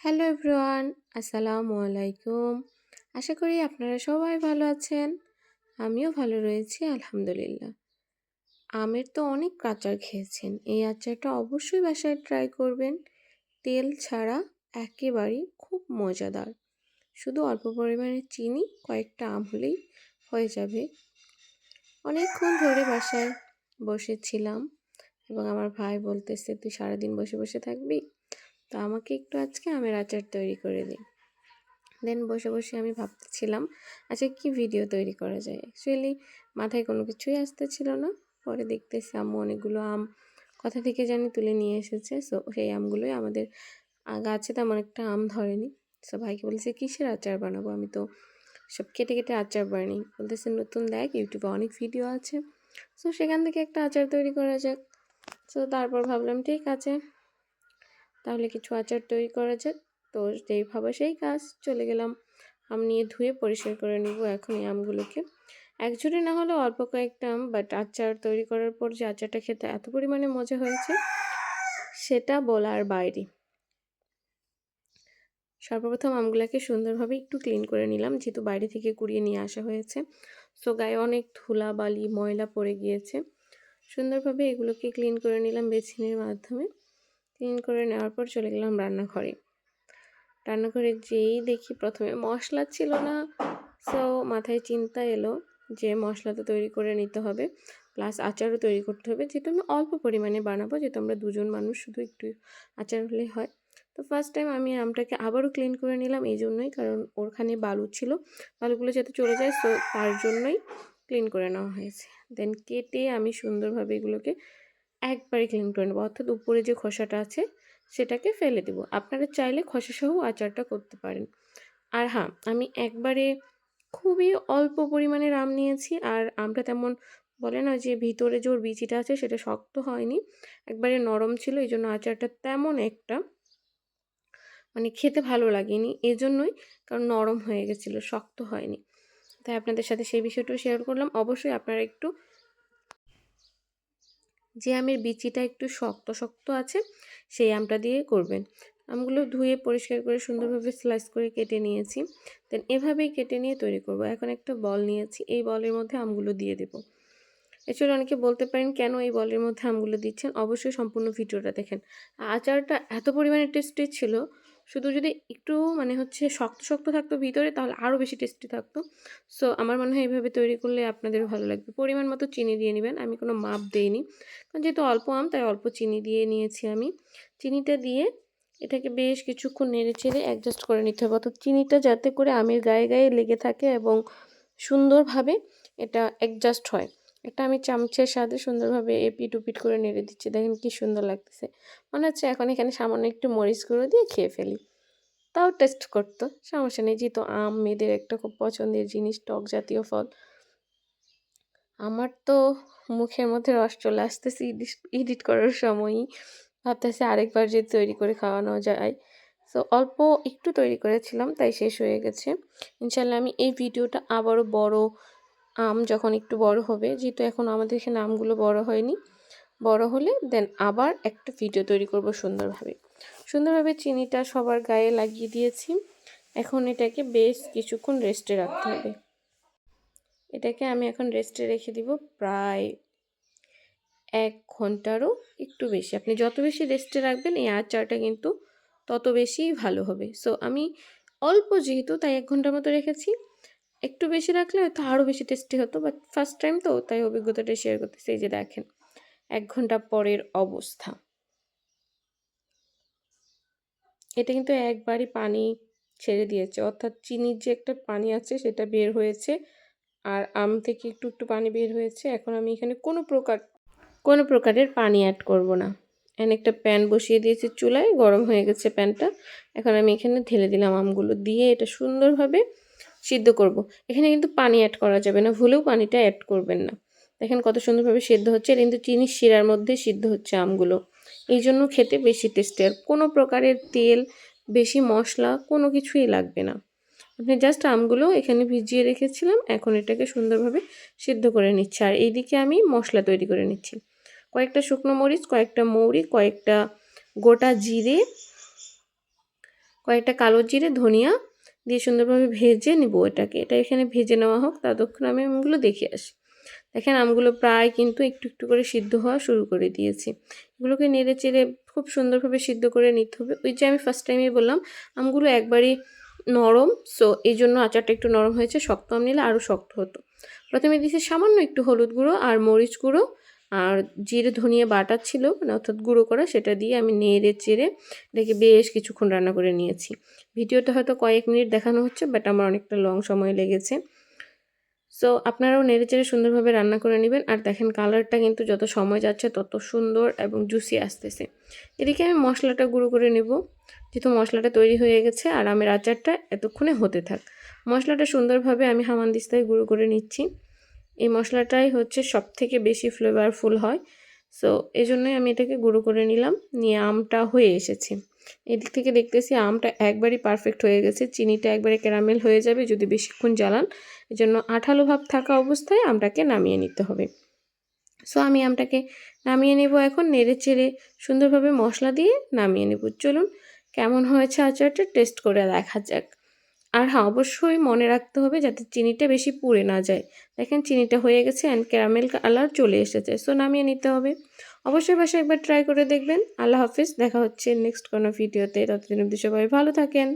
Hello everyone, আসসালামু আলাইকুম। আশা করি আপনারা সবাই ভালো আছেন। আমিও ভালো রয়েছি, আলহামদুলিল্লাহ। আমের তো অনেক আচার খেয়েছেন। এই আচারটা অবশ্যই বাসায় ট্রাই করবেন। তেল ছাড়া একেবারেই খুব মজাদার। শুধু অল্প পরিমাণে চিনি, কয়েকটা আম হলেই হয়ে যাবে। অনেকক্ষণ ধরে বাসায় বসেছিলাম এবং আমার ভাই বলতেছে, তুই সারাদিন বসে বসে থাকবি? তো আমাকে একটু আজকে আমের আচার তৈরি করে দিই দেন বসে বসে আমি ভাবতেছিলাম আচ্ছা কি ভিডিও তৈরি করা যায়? অ্যাকচুয়ালি মাথায় কোনো কিছুই আসতেছিল না। পরে দেখতেছি আম্মু অনেকগুলো আম কথা থেকে জানি তুলে নিয়ে এসেছে। সো সেই আমগুলোই আমাদের গাছে তেমন একটা আম ধরেনি। সো ভাইকে বলেছে, কিসের আচার বানাবো? আমি তো সব কেটে কেটে আচার বানাই। বলতেছে, নতুন দেখ ইউটিউবে অনেক ভিডিও আছে। সো সেখান থেকে একটা আচার তৈরি করা যাক। সো তারপর ভাবলাম, ঠিক আছে। তাহলে কিছু আচার তৈরি করা যাক। তো যেই ভাবা সেই কাজ, চলে গেলাম। আম নিয়ে ধুয়ে পরিষ্কার করে নিব এখন এই আমগুলোকে একজোটে না হলেও অল্প কয়েকটা আম বাট আচার তৈরি করার পর যে আচারটা খেতে এত পরিমাণে মজা হয়েছে, সেটা বলার বাইরে। সর্বপ্রথম আমগুলোকে সুন্দরভাবে একটু ক্লিন করে নিলাম, যেহেতু বাইরে থেকে কুড়িয়ে নিয়ে আসা হয়েছে। সো গায়ে অনেক ধুলা, বালি, ময়লা পড়ে গিয়েছে। সুন্দরভাবে এগুলোকে ক্লিন করে নিলাম বেছিনের মাধ্যমে। ক্লিন করে নেওয়ার পর চলে গেলাম রান্নাঘরে। রান্নাঘরে যেই দেখি প্রথমে মশলা ছিল না সো মাথায় চিন্তা এলো যে মশলা তো তৈরি করে নিতে হবে প্লাস আচারও তৈরি করতে হবে। যেহেতু আমি অল্প পরিমাণে বানাবো, যেহেতু আমরা দুজন মানুষ শুধু একটু আচার হলেই হয়। তো ফার্স্ট টাইম আমি আমটাকে আবারও ক্লিন করে নিলাম এই জন্যই, কারণ ওরখানে বালু ছিল। বালুগুলো যাতে চলে যায় সো তার জন্যই ক্লিন করে নেওয়া হয়েছে। দেন কেটে আমি সুন্দরভাবে এগুলোকে একবারে ক্লিন করে নেব। অর্থাৎ উপরে যে খোসাটা আছে, সেটাকে ফেলে দেবো। আপনারা চাইলে খোসাসহ আচারটা করতে পারেন। আর হ্যাঁ আমি একবারে খুবই অল্প পরিমাণের আম নিয়েছি। আর আমটা তেমন বলে না যে ভিতরে যে ওর বিচিটা আছে, সেটা শক্ত হয়নি। একবারে নরম ছিল, এই জন্য আচারটা তেমন একটা মানে খেতে ভালো লাগেনি। এজন্যই কারণ নরম হয়ে গেছিল, শক্ত হয়নি। তাই আপনাদের সাথে সেই বিষয়টাও শেয়ার করলাম। অবশ্যই আপনারা একটু যে আমের বিচিটা একটু শক্ত শক্ত আছে, সেই আমটা দিয়ে করবেন। আমগুলো ধুয়ে পরিষ্কার করে সুন্দরভাবে স্লাইস করে কেটে নিয়েছি। দেন এভাবেই কেটে নিয়ে তৈরি করব। এখন একটা বল নিয়েছি, এই বলের মধ্যে আমগুলো দিয়ে দেব। এছাড়া অনেকে বলতে পারেন, কেন এই বলের মধ্যে আমগুলো দিচ্ছেন? অবশ্যই সম্পূর্ণ ভিডিওটা দেখেন। আচারটা এত পরিমাণে টেস্টি ছিল শুধু যদি একটু মানে হচ্ছে শক্ত শক্ত থাকতো ভিতরে, তাহলে আরও বেশি টেস্টি থাকতো। সো আমার মনে হয় এইভাবে তৈরি করলে আপনাদের ভালো লাগবে। পরিমাণ মতো চিনি দিয়ে নেবেন, আমি কোনো মাপ দিইনি। কারণ যেহেতু অল্প আম, তাই অল্প চিনি দিয়ে নিয়েছি আমি। চিনিটা দিয়ে এটাকে বেশ কিছুক্ষণ নেড়ে চেড়ে অ্যাডজাস্ট করে নিতে হবে। অর্থাৎ চিনিটা যাতে করে আমের গায়ে গায়ে লেগে থাকে এবং সুন্দরভাবে এটা অ্যাডজাস্ট হয়। একটা আমি চামচের সাথে সুন্দরভাবে এপিট উপিট করে নেড়ে দিচ্ছি। দেখেন কি সুন্দর লাগতেছে। মনে হচ্ছে এখন এখানে সামান্য একটু মরিচ গুঁড়ো দিয়ে খেয়ে ফেলি। তাও টেস্ট করতো, সমস্যা নেই। যেহেতু আম মেয়েদের একটা খুব পছন্দের জিনিস, টক জাতীয় ফল। আমার তো মুখের মধ্যে রস চলে আসতেছে এডিট করার সময়ই। ভাবতেছি আরেকবার যদি তৈরি করে খাওয়ানো যায়। সো অল্প একটু তৈরি করেছিলাম, তাই শেষ হয়ে গেছে। ইনশাল্লাহ আমি এই ভিডিওটা আবারও বড় আম যখন একটু বড় হবে, যেহেতু এখন আমাদের এখানে আমগুলো বড় হয়নি, বড় হলে দেন আবার একটা ভিডিও তৈরি করব সুন্দরভাবে। সুন্দরভাবে চিনিটা সবার গায়ে লাগিয়ে দিয়েছি। এখন এটাকে বেশ কিছুক্ষণ রেস্টে রাখতে হবে। এটাকে আমি এখন রেস্টে রেখে দিব প্রায় এক ঘন্টারও একটু বেশি। আপনি যত বেশি রেস্টে রাখবেন, এই আচারটা কিন্তু তত বেশি ভালো হবে। সো আমি অল্প যেহেতু, তাই এক ঘণ্টার মতো রেখেছি। একটু বেশি রাখলে হয়তো আরও বেশি টেস্টি হতো বাট ফার্স্ট টাইম তো তাই অভিজ্ঞতাটা শেয়ার করতেছি এই যে দেখেন, এক ঘণ্টা পরের অবস্থা। এটা কিন্তু একবারই পানি ছেড়ে দিয়েছে, অর্থাৎ চিনির যে একটা পানি আছে সেটা বের হয়েছে, আর আম থেকে একটু একটু পানি বের হয়েছে, এখন আমি এখানে কোনো প্রকার, কোনো প্রকারের পানি অ্যাড করব না। এখানে একটা প্যান বসিয়ে দিয়েছি চুলায়, গরম হয়ে গেছে প্যানটা এখন আমি এখানে ঢেলে দিলাম আমগুলো, দিয়ে এটা সুন্দরভাবে সিদ্ধ করব। এখানে কিন্তু পানি অ্যাড করা যাবে না, ভুলেও পানিটা অ্যাড করবেন না। দেখেন কত সুন্দরভাবে সিদ্ধ হচ্ছে কিন্তু চিনির শিরার মধ্যে সিদ্ধ হচ্ছে আমগুলো। এই জন্য খেতে বেশি টেস্টি আর কোনো প্রকারের তেল, বেশি মশলা, কোনো কিছুই লাগবে না। আপনি জাস্ট আমগুলো এখানে ভিজিয়ে রেখেছিলাম, এখন এটাকে সুন্দরভাবে সিদ্ধ করে নিচ্ছি। আর এইদিকে আমি মশলা তৈরি করে নিচ্ছি। কয়েকটা শুকনো মরিচ, কয়েকটা মৌরি, কয়েকটা গোটা জিরে, কয়েকটা কালো জিরে, ধনিয়া দিয়ে সুন্দরভাবে ভেজে নিব এটাকে এটা এখানে ভেজে নেওয়া হোক, ততক্ষণ আমি আমগুলো দেখে আসি। দেখেন আমগুলো প্রায় কিন্তু একটু একটু করে সিদ্ধ হওয়া শুরু করে দিয়েছি। এগুলোকে নেড়ে চেড়ে খুব সুন্দরভাবে সিদ্ধ করে নিতে হবে। ওই যে আমি ফার্স্ট টাইমে বললাম, আমগুলো একবারই নরম সো এই জন্য আচারটা একটু নরম হয়েছে, শক্ত আম নিলে আরও শক্ত হতো। প্রথমে দিয়েছি সামান্য একটু হলুদ গুঁড়ো আর মরিচ গুঁড়ো। আর জিরে ধনিয়া বাটা ছিল মানে অর্থাৎ গুঁড়ো করা, সেটা দিয়ে আমি নেড়ে চেড়ে এটাকে বেশ কিছুক্ষণ রান্না করে নিয়েছি। ভিডিওটা হয়তো কয়েক মিনিট দেখানো হচ্ছে, বাট আমার অনেকটা লং সময় লেগেছে। সো আপনারাও নেড়ে চেড়ে সুন্দরভাবে রান্না করে নেবেন। আর দেখেন, কালারটা কিন্তু যত সময় যাচ্ছে, তত সুন্দর এবং জুসি আসতেছে। এদিকে আমি মশলাটা গুঁড়ো করে নেব। যেহেতু মশলাটা তৈরি হয়ে গেছে, আর আমের আচারটা এতক্ষণে হতে থাক। মশলাটা সুন্দরভাবে আমি হামানদিস্তায় গুঁড়ো করে নিচ্ছি। এই মশলাটাই হচ্ছে সব থেকে বেশি ফ্লেভারফুল হয়। সো এই জন্যই আমি এটাকে গুঁড়ো করে নিলাম, নিয়ে আমটা হয়ে এসেছে। এদিক থেকে দেখতেছি আমটা একবারই পারফেক্ট হয়ে গেছে, চিনিটা একবারে ক্যারামেল হয়ে যাবে যদি বেশিক্ষণ জ্বালান। এজন্য আঠালো ভাব থাকা অবস্থায় আমটাকে নামিয়ে নিতে হবে। সো আমি আমটাকে নামিয়ে নেব এখন, নেড়ে চেড়ে সুন্দরভাবে মশলা দিয়ে নামিয়ে নেব। চলুন, কেমন হয়েছে আচারটা টেস্ট করে দেখা যাক। আর হ্যাঁ অবশ্যই মনে রাখতে হবে যাতে চিনিটা বেশি পুড়ে না যায়। দেখেন চিনিটা হয়ে গেছে অ্যান্ড ক্যারামেল কালার চলে এসেছে সো নামিয়ে নিতে হবে। অবশ্যই বাসায় একবার ট্রাই করে দেখবেন। আল্লাহ হাফিজ, দেখা হচ্ছে নেক্সট কোনো ভিডিওতে ততদিন অবধি সবাই ভালো থাকেন।